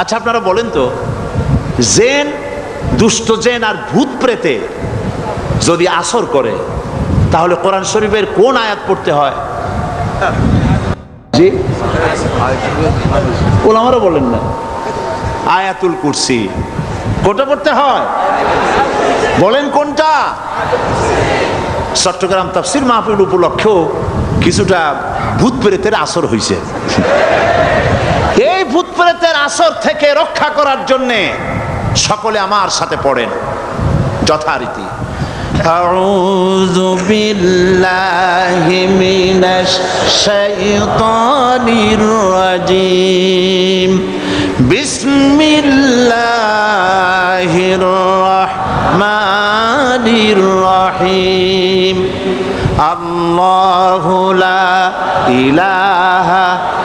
আচ্ছা আপনারা বলেন তো, জেন, দুষ্ট জেন আর ভূত প্রেতে যদি আসর করে, তাহলে কোরআন শরীফের কোন আয়াত পড়তে হয়? জি? ওলামারও বলেন না। আয়াতুল কুরসি, কোনটা পড়তে হয়? বলেন কোনটা? চট্টগ্রাম তাফসির মাহফিল উপলক্ষেও কিছুটা ভূত প্রেতের আসর হয়েছে প্রেতের আসর থেকে রক্ষা করার জন্যে সকলে আমার সাথে পড়েন যথারীতি أعوذ بالله من الشيطان الرجيم بسم الله الرحمن الرحيم الله لا إله إلا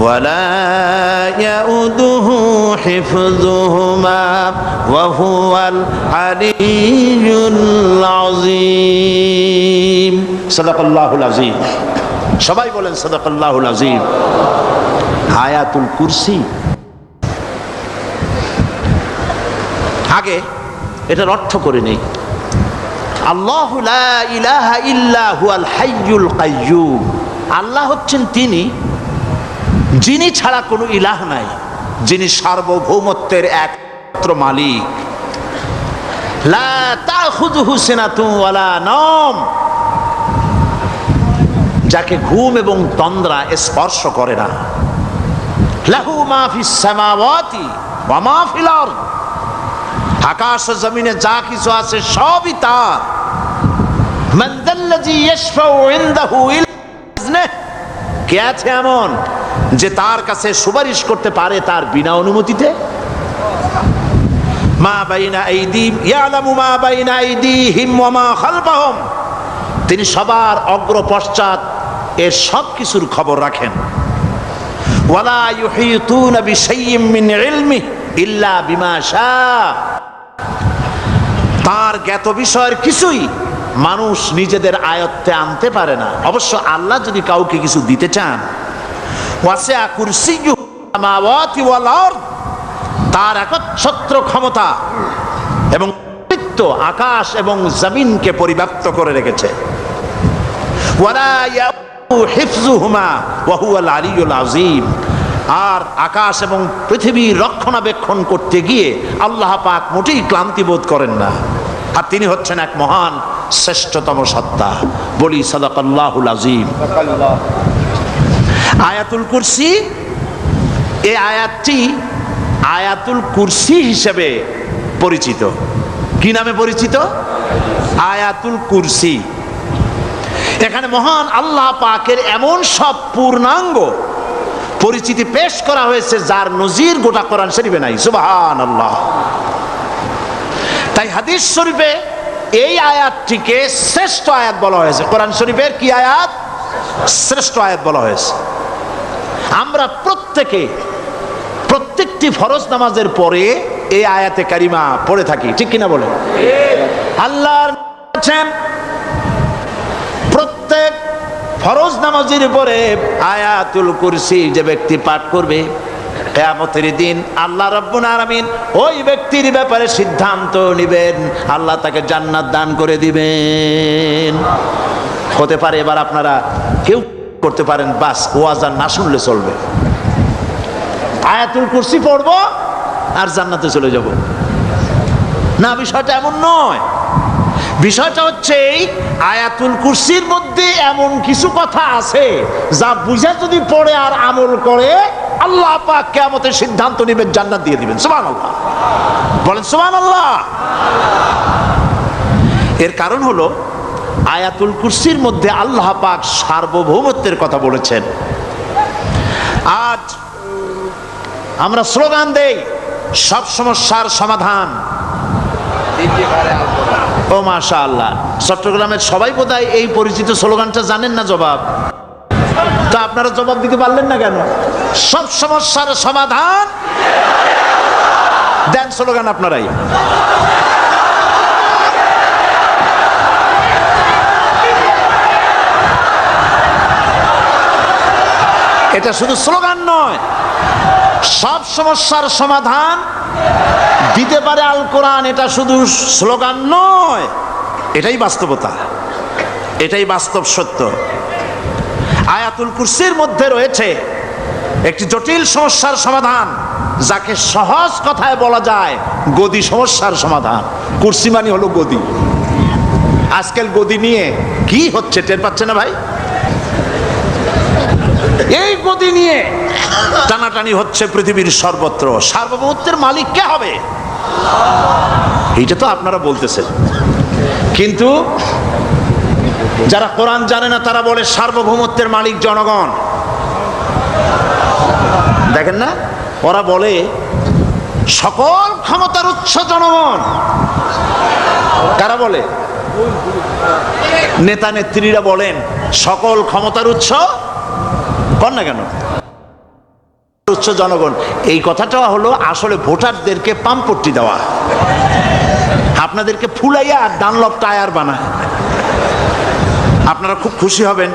ولا يؤده حفظهما وهو العلي العظيم সদাকাল্লাহুল আজিম সবাই বলেন সদাকাল্লাহুল আজিম আয়াতুল কুরসি আগে এটার অর্থ করে নেই আল্লাহ লা ইলাহা ইল্লা হুয়াল হাইয়ুল কাইয়ুম আল্লাহ হচ্ছেন তিনি যিনি ছাড়া কোনো ইলাহ নাই, যিনি সার্বভৌমত্বের একমাত্র মালিক। যাকে ঘুম এবং তন্দ্রা স্পর্শ করে না। লাহু মা ফিস সামাওয়াতি ওয়া মা ফিল আরদ। আকাশ ও জমিনে যা কিছু আছে সবই তার। মান যাল্লাযী ইয়াশফাউ ইনদাহু ইল্লা কে আছে এমন? যে তার কাছে সুপারিশ করতে পারে তার বিনা অনুমতিতে? মা আইদিম মা তিনি সবার অগ্র পশ্চাৎ এর সব কিছুর খবর রাখেন। মিন ইল্লা তার জ্ঞাত বিষয়ের কিছুই মানুষ নিজেদের আয়ত্তে আনতে পারে না। অবশ্য আল্লাহ যদি কাউকে কিছু দিতে চান ওয়াসিয়া কুরসিয়্যু সামাওয়াতি ওয়াল আরদ, তার একচ্ছত্র ক্ষমতা এবং আকাশ এবং জমিনকে পরিব্যাপ্ত করে রেখেছে। আর আকাশ এবং পৃথিবীর রক্ষণাবেক্ষণ করতে গিয়ে আল্লাহ পাক মোটেই ক্লান্তি বোধ করেন না। আর তিনি হচ্ছেন এক মহান, শ্রেষ্ঠতম সত্তা। বলি সাদাকাল্লাহুল আজিম আয়াতুল কুরসি? এই আয়াতটি আয়াতুল কুরসি হিসেবে পরিচিত। কি নামে পরিচিত? আয়াতুল কুরসি। এখানে মহান আল্লাহ পাকের এমন সব পূর্ণাঙ্গ পরিচিতি পেশ করা হয়েছে, যার নজির গোটা কোরআন শরীফে নাই। সুবাহান আল্লাহ তাই হাদিস শরীফে এই আয়াতটিকে শ্রেষ্ঠ আয়াত বলা হয়েছে। কোরআন শরীফের কি আয়াত? শ্রেষ্ঠ আয়াত বলা হয়েছে। আমরা প্রত্যেকে প্রত্যেকটি ফরজ নামাজের পরে এই আয়াতে কারিমা পড়ে থাকি, ঠিক কিনা বলে? আল্লাহর প্রত্যেক ফরজ নামাজের পরে আয়াতুল কুরসি যে ব্যক্তি পাঠ করবে, কেয়ামতের দিন আল্লাহ রব্বুল আলামিন ওই ব্যক্তির ব্যাপারে সিদ্ধান্ত নেবেন। আল্লাহ তাকে জান্নাত দান করে দিবেন। হতে পারে এবার আপনারা কেউ করতে পারেন, বাস, ওয়াজ না শুনলে চলবে। আয়াতুল কুরসি পড়ব আর জান্নাতে চলে যাব। না, বিষয়টা এমন নয়। বিষয়টা হচ্ছে এই, আয়াতুল কুরসির মধ্যে এমন কিছু কথা আছে যা বুঝে যদি পড়ে আর আমল করে, আল্লাহ পাক কেয়ামতের সিদ্ধান্ত নেবেন, জান্নাত দিয়ে দিবেন। সুবহান আল্লাহ বলেন সুবহান আল্লাহ এর কারণ হলো আয়াতুল কুরসির মধ্যে আল্লাহ পাক সার্বভৌমত্বের কথা বলেছেন। আজ আমরা স্লোগান দেই, সব সমস্যার সমাধান। ও মাশা আল্লাহ চট্টগ্রামের সবাই বোধহয় এই পরিচিত স্লোগানটা জানেন না জবাব? তা আপনারা জবাব দিতে পারলেন না কেন? সব সমস্যার সমাধান। দেন স্লোগান আপনারাই। এটা শুধু স্লোগান নয়। সব সমস্যার সমাধান দিতে পারে আল কোরআন, এটা শুধু স্লোগান নয়। এটাই বাস্তবতা। এটাই বাস্তব সত্য। আয়াতুল কুরসির মধ্যে রয়েছে একটি জটিল সমস্যার সমাধান, যাকে সহজ কথায় বলা যায় গদি সমস্যার সমাধান। কুরসি মানে হলো গদি। আজকাল গদি নিয়ে কি হচ্ছে টের পাচ্ছে না ভাই? এই গদি নিয়ে টানাটানি হচ্ছে পৃথিবীর সর্বত্র। সার্বভৌমত্বের মালিক কে হবে? এইটা তো আপনারা বলতেছেন। কিন্তু যারা কোরআন জানে না, তারা বলে সার্বভৌমত্বের মালিক জনগণ। দেখেন না, ওরা বলে সকল ক্ষমতার উৎস জনগণ। কারা বলে? নেতা নেত্রীরা বলেন, সকল ক্ষমতার উৎস কর না কেন? উচ্চ জনগণ, এই কথাটা হলো আসলে ভোটারদেরকে পাম্পট্টি দেওয়া। আপনাদেরকে ফুলাইয়া আর ডানলপ টায়ার বানায় আপনারা খুব খুশি হবেন,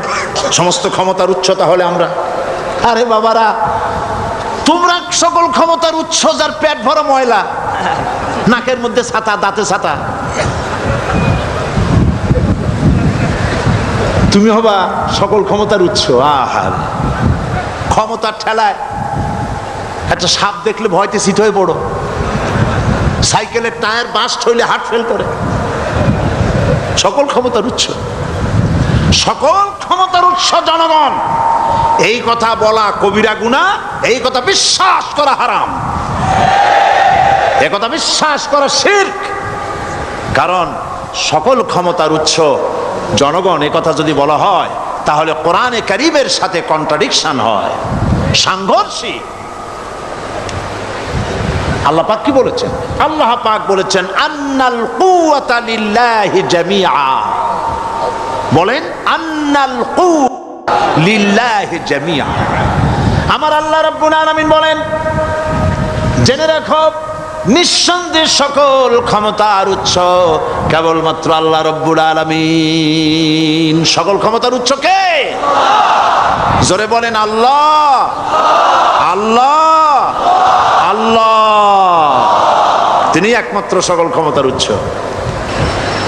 সমস্ত ক্ষমতার উচ্চতা হলে আমরা। আরে বাবারা, তোমরা সকল ক্ষমতার উৎস যার পেট ভরা ময়লা, নাকের মধ্যে ছাতা, দাঁতে ছাতা। তুমি হবা সকল ক্ষমতার উৎস, আহার। ক্ষমতার ঠেলায়। একটা সাপ দেখলে ভয়তে সিট হয়ে পড়ো। সাইকেলের টায়ার বাস্ট হইলে হার্ট ফেল করে। সকল ক্ষমতার উৎস। সকল ক্ষমতার উৎস, জনগণ। এই কথা বলা কবিরা গুণা, এই কথা বিশ্বাস করা হারাম। কথা বিশ্বাস করা শির্ক। কারণ সকল ক্ষমতার উৎস, জনগণ কথা যদি বলা হয় তাহলে কোরআনে কারিমের সাথে কন্ট্রাডিকশন হয়। সাংঘর্ষিক। আল্লাহ পাক কি বলেছেন? আল্লাহ পাক বলেছেন, আন্নাল কুওয়াতা লিল্লাহি জামিআ। বলেন, আন্নাল কু লিল্লাহি জামিআ। আমার আল্লাহ রাব্বুল আলামিন বলেন, জেনে রাখো নিঃসন্দেহে সকল ক্ষমতার উৎস কেবলমাত্র আল্লাহ রব্বুল আলামিন। সকল ক্ষমতার উৎস কে? জোরে বলেন আল্লাহ। আল্লাহ। আল্লাহ। তিনি একমাত্র সকল ক্ষমতার উৎস।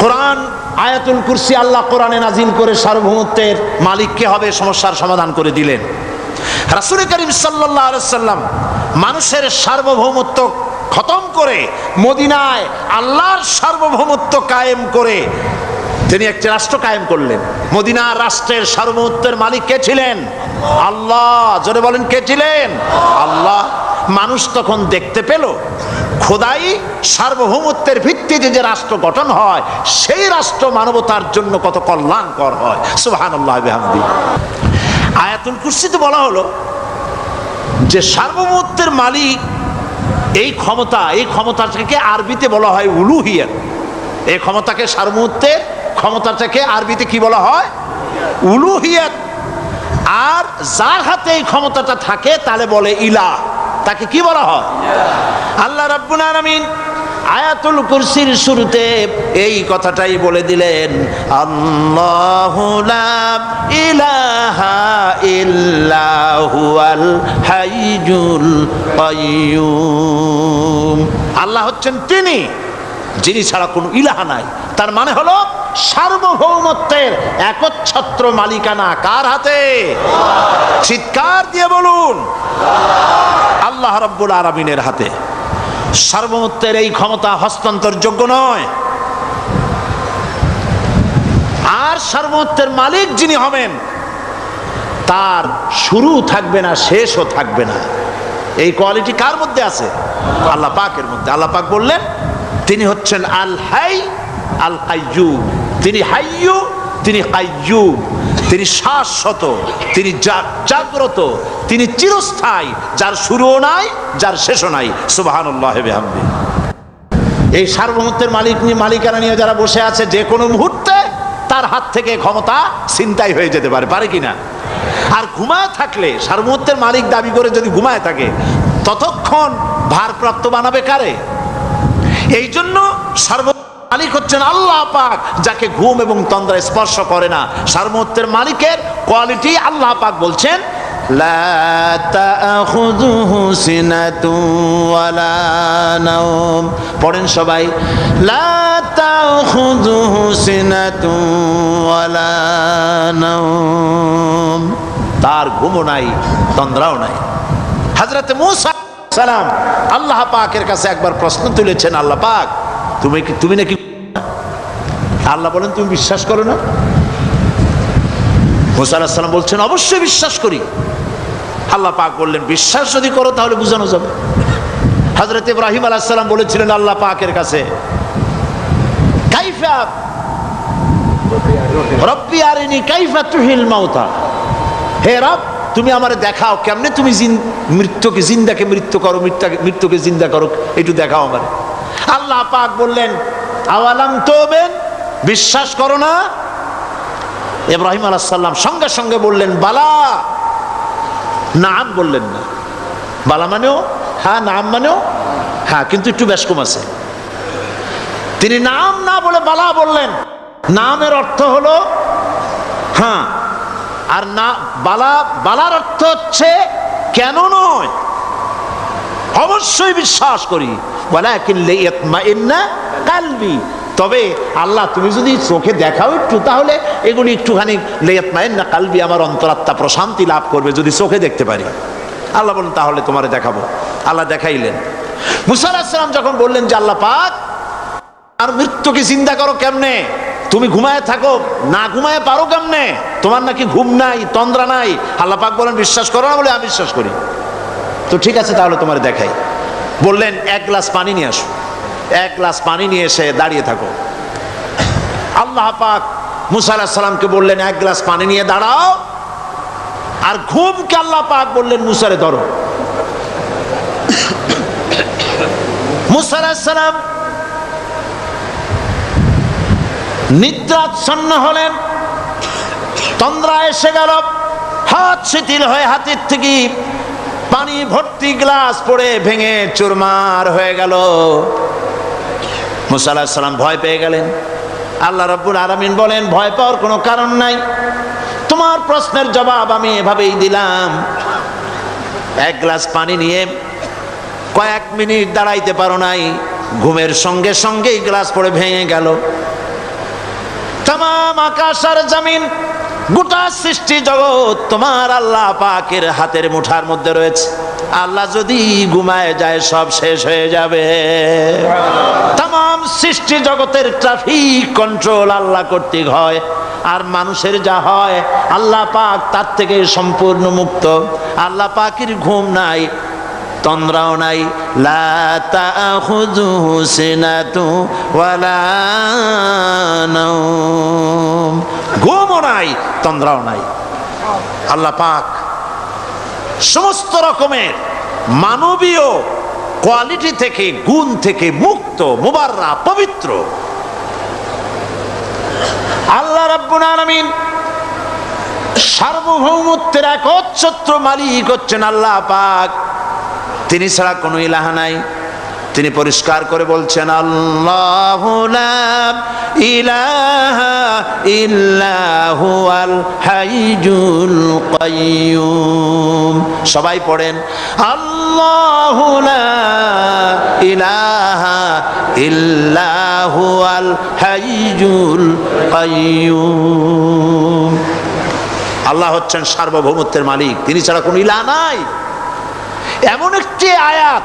কোরআন, আয়াতুল কুরসি আল্লাহ কোরআনে নাজিল করে সার্বভৌমত্বের মালিককে হবে, সমস্যার সমাধান করে দিলেন। রাসুল করিম সাল্লাহ সাল্লাম মানুষের সার্বভৌমত্ব খতম করে মদিনায় আল্লাহর সার্বভৌমত্ব কায়েম করে তিনি একটি রাষ্ট্র কায়েম করলেন। মদিনার রাষ্ট্রের সার্বভৌমত্বের মালিক কে ছিলেন? আল্লাহ। জোরে বলেন, কে ছিলেন? আল্লাহ। মানুষ তখন দেখতে পেল, খোদাই সার্বভৌমত্বের ভিত্তিতে যে রাষ্ট্র গঠন হয়, সেই রাষ্ট্র মানবতার জন্য কত কল্যাণকর হয়। সুবহানাল্লাহ বিহামদি। আয়াতুল কুরসিতে বলা হলো যে সার্বভৌমত্বের মালিক এই ক্ষমতা এই ক্ষমতাটাকে আরবিতে বলা হয় উলুহিয়াত। এই ক্ষমতাকে সার্বভৌমত্বের ক্ষমতাটাকে আরবিতে কি বলা হয়? উলুহিয়াত। আর যার হাতে এই ক্ষমতাটা থাকে তাহলে বলে ইলা তাকে কি বলা হয়? আল্লাহ রাব্বুল আলামিন আয়াতুল কুরসির শুরুতে এই কথাটাই বলে দিলেন, আল্লাহু হচ্ছেন তিনি, যিনি ছাড়া কোনো ইলাহা নাই। তার মানে হলো সার্বভৌমত্বের একচ্ছত্র মালিকানা কার হাতে? চিৎকার দিয়ে বলুন, আল্লাহ রব্বুল আলমিনের হাতে। সার্বভৌমত্বের এই ক্ষমতা হস্তান্তরযোগ্য নয়। আর সার্বত্বের মালিক যিনি হবেন, তার শুরু থাকবে না, শেষও থাকবে না। এই কোয়ালিটি কার মধ্যে আছে? আল্লাহ পাকের মধ্যে। আল্লাহ পাক বললেন, তিনি হচ্ছেন আল হাই আল কাইয়ুব তিনি হাইয়ু তিনি কাইয়ুব তিনি শাশ্বত, তিনি জাগ্রত, তিনি চিরস্থায়ী, যার শুরুও নাই, যার শেষও নাই। সুবহানাল্লাহ বিহামদি। এই সার্বভৌমত্বের মালিক মালিকানা নিয়ে যারা বসে আছে, যে কোনো মুহূর্তে তার হাত থেকে ক্ষমতা ছিনতাই হয়ে যেতে পারে পারে কিনা আর ঘুমায় থাকলে, সার্বভৌমত্বের মালিক দাবি করে যদি ঘুমায় থাকে, ততক্ষণ ভারপ্রাপ্ত বানাবে কারে? এই জন্য সর্ব মালিক হচ্ছেন আল্লাহ পাক, যাকে ঘুম এবং তন্দ্রা স্পর্শ করে না। সার্বত্বের মালিকের কোয়ালিটি আল্লাহ পাক বলছেন পড়েন সবাই তার ঘুমও নাই, তন্দ্রাও নাই। হাজরাতে মুসা সালাম আল্লাহ পাকের কাছে একবার প্রশ্ন তুলেছেন, আল্লাহ পাক তুমি কি তুমি নাকি আল্লাহ বলেন, তুমি বিশ্বাস করো না? মুসা বলছেন, অবশ্যই বিশ্বাস করি। আল্লাহ পাক বললেন, বিশ্বাস যদি করো, তাহলে বোঝানো যাবে। হজরত ইব্রাহিম আলাহিসাল্লাম বলেছিলেন, আল্লাহ পাকের কাছে হে রব, তুমি আমার দেখাও কেমনে তুমি মৃত্যুকে জিন্দাকে মৃত্যু করো মৃত্যুকে জিন্দা করো, একটু দেখাও আমার। আল্লাহ পাক বললেন, আওয়ালাম তোবেন, বিশ্বাস করো না। ইব্রাহিম আলাহাল্লাম সঙ্গে সঙ্গে বললেন, বালা। নাম বললেন না। বালা মানেও হ্যাঁ নাম মানেও হ্যাঁ কিন্তু একটু বেশ কম আছে। তিনি নাম না বলে বালা বললেন। নামের অর্থ হলো হ্যাঁ আর না, বালা, বালার অর্থ হচ্ছে, কেন নয়? অবশ্যই বিশ্বাস করি। কালবি। তবে আল্লাহ, তুমি যদি চোখে দেখাও একটু, তাহলে এগুলি একটুখানি লেয়াত মায়ের না কালবি আমার অন্তরাত্মা প্রশান্তি লাভ করবে যদি চোখে দেখতে পারি। আল্লাহ বলেন, তাহলে তোমারে দেখাবো। আল্লাহ দেখাইলেন। মুসা আলাহিসাম যখন বললেন যে আল্লাহ পাক, আর মৃত্যুকে চিন্তা করো কেমনে? তুমি ঘুমায় থাকো, না ঘুমায় পারো কেমনে? তোমার নাকি ঘুম নাই, তন্দ্রা নাই। আল্লাহ পাক বলেন, বিশ্বাস করো না বলে আমি বিশ্বাস করি। তো ঠিক আছে, তাহলে তোমার দেখাই। বললেন, এক গ্লাস পানি নিয়ে আসো। এক গ্লাস পানি নিয়ে এসে দাঁড়িয়ে থাকো। আল্লাহ পাক মুসা আলাহিস সালামকে বললেন, এক গ্লাস পানি নিয়ে দাঁড়াও। আর ঘুমকে আল্লাহ পাক বললেন, মুসারে ধরো। সালাম নিদ্রাচ্ছন্ন হলেন। তন্দ্রা এসে গেল। হাত শিথিল হয়ে হাতের থেকে পানি ভর্তি গ্লাস পড়ে ভেঙে চুরমার হয়ে গেল। মুসাল্লাহ সাল্লাম ভয় পেয়ে গেলেন। আল্লাহ রব্বুল আরামিন বলেন, ভয় পাওয়ার কোনো কারণ নাই। তোমার প্রশ্নের জবাব আমি এভাবেই দিলাম। এক গ্লাস পানি নিয়ে কয়েক মিনিট দাঁড়াইতে পারো নাই। ঘুমের সঙ্গে সঙ্গেই গ্লাস পড়ে ভেঙে গেল। তাম আকাশ আর জমিন গোটা সৃষ্টি জগৎ তোমার আল্লাহ পাকের হাতের মুঠার মধ্যে রয়েছে। আল্লাহ যদি ঘুমায় যায়, সব শেষ হয়ে যাবে। তাম সৃষ্টি জগতের ট্রাফিক কন্ট্রোল আল্লাহ কর্তৃক হয়। আর মানুষের যা হয়, আল্লাহ পাক তার থেকে সম্পূর্ণ মুক্ত। আল্লাহ পাকের ঘুম নাই তন্দ্রাও নাই। ঘুমও নাই, তন্দ্রাও নাই। আল্লাহ পাক সমস্ত রকমের মানবীয় কোয়ালিটি থেকে, গুণ থেকে মুক্ত, মুবাররা, পবিত্র। আল্লাহ রাব্বুল আলামিন সার্বভৌমত্বের একচ্ছত্র মালিক হচ্ছেন আল্লাহ পাক। তিনি ছাড়া কোনো ইলাহা নাই। তিনি পরিষ্কার করে বলছেন, আল্লাহ ইলাহা ইল্লাহু হাইজুল সবাই পড়েন, আল্লাহ ইলাহা ইল্লাহু হাইজুল আল্লাহ হচ্ছেন সার্বভৌমত্বের মালিক। তিনি ছাড়া কোনো ইলাহ নাই। এমন একটি আয়াত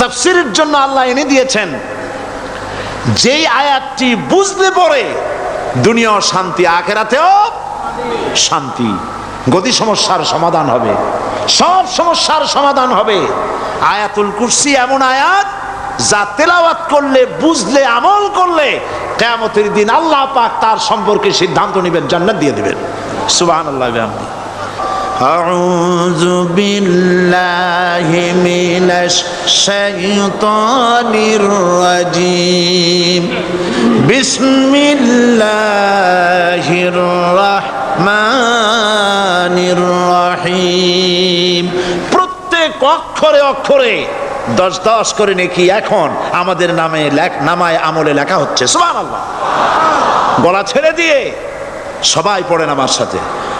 তাফসিরের জন্য আল্লাহ এনে দিয়েছেন, যেই আয়াতটি বুঝলে পরে দুনিয়াও শান্তি, আখেরাতেও শান্তি, গতি সমস্যার সমাধান হবে, সব সমস্যার সমাধান হবে। আয়াতুল কুরসি এমন আয়াত যা তেলাওয়াত করলে, বুঝলে, আমল করলে কেয়ামতের দিন আল্লাহ পাক তার সম্পর্কে সিদ্ধান্ত নেবেন, জান্নাত দিয়ে দিবেন। সুবহানাল্লাহ বিহামদিহি أعوذ بالله من الشيطان الرجيم بسم الله الرحمن الرحيم প্রত্যেক অক্ষরে অক্ষরে দশ দশ করে নাকি এখন আমাদের নামে লেখ- নামায় আমলে লেখা হচ্ছে সুবহানাল্লাহ গলা ছেড়ে দিয়ে সবাই পড়েন আমার সাথে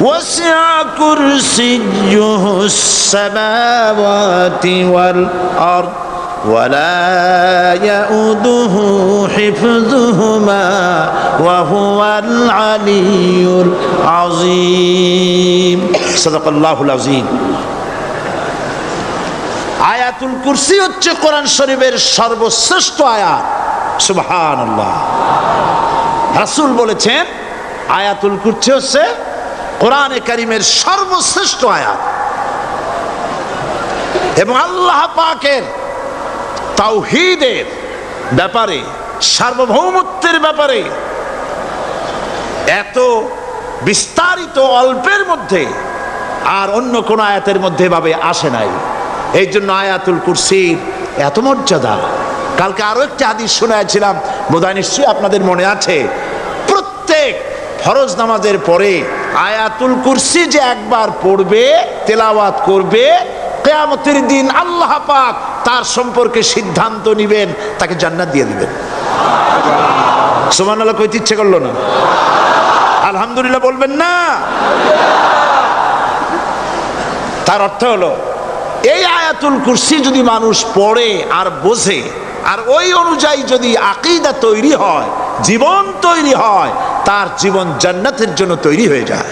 وسع كرسيه السماوات والأرض ولا يؤده حفظهما وهو العلي العظيم صدق الله العظيم আয়াতুল কুরসি হচ্ছে কোরআন শরীফের সর্বশ্রেষ্ঠ আয়াত সুবহানাল্লাহ রাসূল বলেছেন আয়াতুল কুরসি হচ্ছে কোরআনে কারিমের সর্বশ্রেষ্ঠ আয়াত। এবং আল্লাহ পাকের তাওহীদের ব্যাপারে, সার্বভৌমত্বের ব্যাপারে এত বিস্তারিত অল্পের মধ্যে আর অন্য কোন আয়াতের মধ্যে ভাবে আসে নাই। এই জন্য আয়াতুল কুরসির এত মর্যাদা। কালকে আরও একটি হাদিস শোনাছিলাম বোধহয় নিশ্চয়ই আপনাদের মনে আছে। ফরজ নামাজের পরে আয়াতুল কুরসি যে একবার পড়বে, তেলাওয়াত করবে, কেয়ামতের দিন আল্লাহ পাক তার সম্পর্কে সিদ্ধান্ত নিবেন, তাকে জান্নাত দিয়ে দিবেন। সোমান আল্লাহ কইতে ইচ্ছে করল না? আলহামদুলিল্লাহ বলবেন না। তার অর্থ হলো, এই আয়াতুল কুরসি যদি মানুষ পড়ে আর বোঝে, আর ওই অনুযায়ী যদি আকিদা তৈরি হয়, জীবন তৈরি হয় তার জীবন জান্নাতের জন্য তৈরি হয়ে যায়।